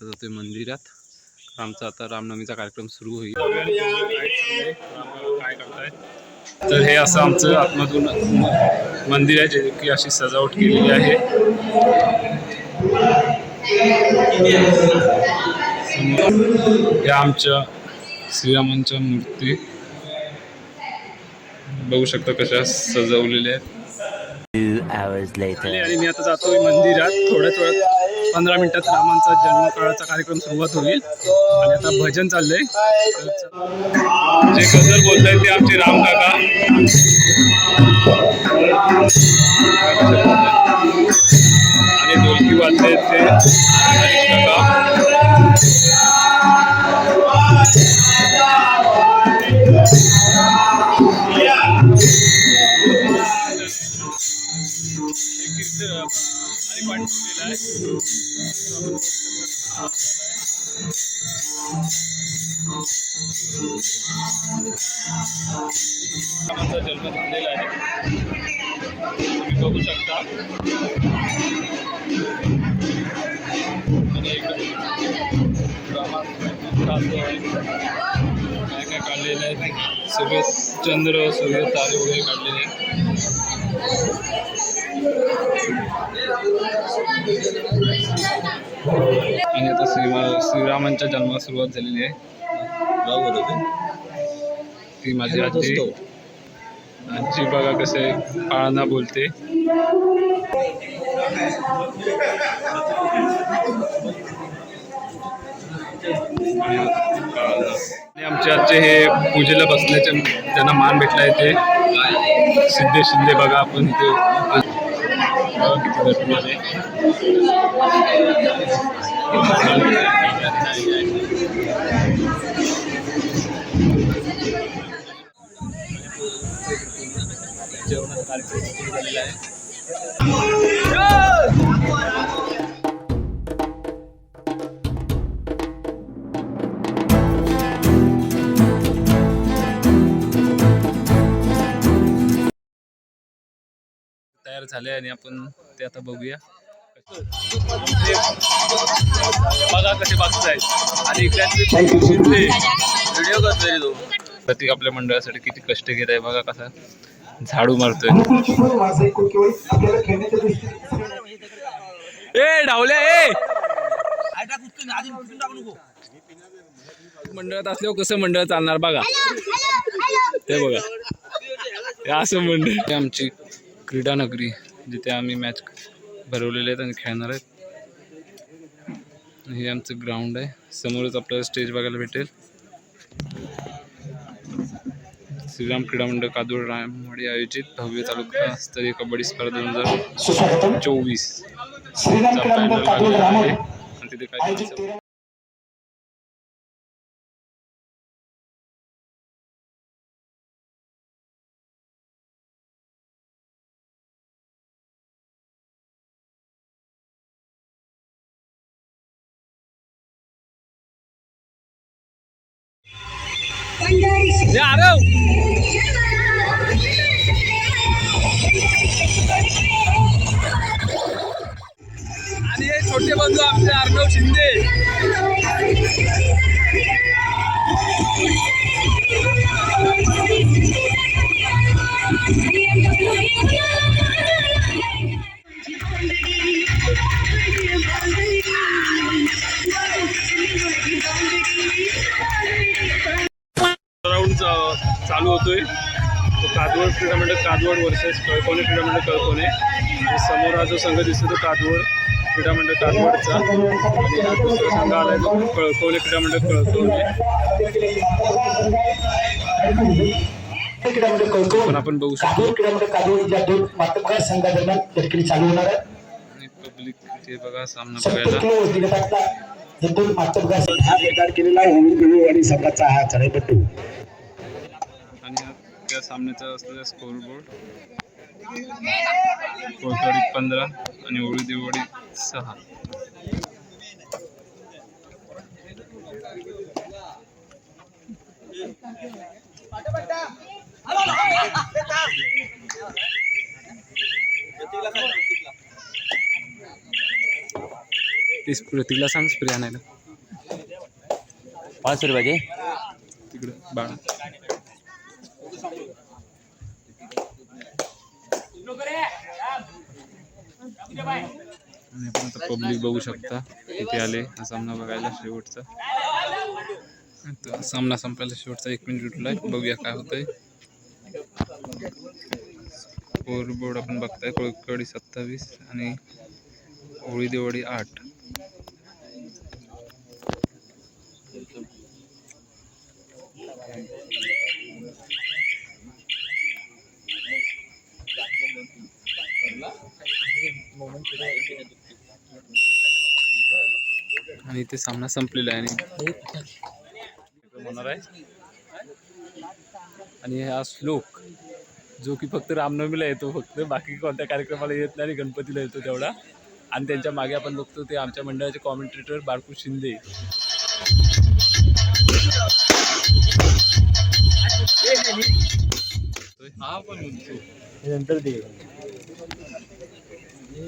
आता जातोय मंदिरात. आमचा आता रामनवमीचा कार्यक्रम सुरू होईल. काय करताय तर हे असं आमचं आतमधून मंदिर आहे जे की अशी सजावट केलेली आहे. या आमच्या श्रीरामांच्या मूर्ती. बघू शकता कशा सजवलेल्या आहेत. आणि मी आता जातोय मंदिरात. थोड्याच वेळात पंधरा मिनिटात रामांचा जन्मकाळाचा कार्यक्रम सुरुवात होईल. आणि आता भजन चाललंय. तर च- जे गझल बोलतायत ते आमचे राम काका. आणि ढोलकी वाजले ते जन्म झालेला आहे. तुम्ही बघू शकता. आणि एकदम काढलेलं आहे. सगळे चंद्र सूर्य तारे वगैरे काढलेले आहेत. आणि आता श्रीमा श्रीरामांच्या जन्मास सुरुवात झालेली आहे. ती. माझी आजी. आजी बघा कसे पाळणा बोलते. आणि आणि आमचे आजचे हे पूजेला बसण्याचे त्यांना मान भेटला आहे ते सिद्धे शिंदे बघा आपण इथे तयार झाले आणि आपण ते आता बघूया. बघा कसे बघताय आणि इकडे व्हिडिओ करतोय तो. प्रत्येक आपल्या मंडळासाठी किती कष्ट घेत आहे बघा कसा झाडू मारतोय. आपल्याला खेळण्याच्या दृष्टीने ए डावल्या ए! मंडळात असल्यावर कसं मंडळ चालणार बघा. ते बघा. असं मंडळ. आमची क्रीडा नगरी जिथे आम्ही मॅच भरवलेले आहेत आणि खेळणार आहेत. हे आमचं ग्राउंड आहे. समोरच आपल्याला स्टेज बघायला भेटेल. श्रीराम क्रीडा मंडळ कादूर रामवाडी आयोजित. भव्य तालुका स्तरीय कबड्डी स्पर्धा दोन हजार चोवीस. श्रीराम चा आणि हे छोटे बंधू आमचे अर्णव शिंदे. चालू होतोय. तो कादवड क्रीडा मंडळ कादवड वर्सेस कळकोणे क्रीडा मंडळ कळकोणे. आणि समोर हा जो संघ दिसतो तो कादवड क्रीडा मंडळ कादवडचा आणि हा दुसरा संघ आलाय तो कळकोणे क्रीडा मंडळ कळकोणे. क्रीडा मंडळ पण कळकवून आपण बघू शकतो चालू होणार आहे. पब्लिक बघा सामना बघायला. केलेला आहे. आणि संघाचा हा चढाईपट्टू आणि त्या सामन्याचा असलेला स्कोर बोर्ड कोळकडी पंधरा आणि ओळी देवडी सहा. तीस प्रतीकला सांग स्प्रे आणायला पाच रुपयाचे तिकडे बाळा. आणि आपण आता पब्लिक बघू शकता किती आले हा सामना बघायला शेवटचा. सामना संपायला शेवटचा एक मिनिट उठला बघूया काय होतंय. स्कोर बोर्ड आपण बघताय कोळकडी सत्तावीस आणि होळी दिवाळी आठ. आणि ते सामना संपलेला आहे आणि होणार आहे. आणि हा श्लोक जो की फक्त रामनवमीला येतो फक्त बाकी कोणत्या कार्यक्रमाला येत नाही गणपतीला येतो तेवढा. आणि त्यांच्या मागे आपण बघतो ते आमच्या मंडळाचे कॉमेंटेटर बाळकू शिंदे. हा पण म्हणतो नंतर दे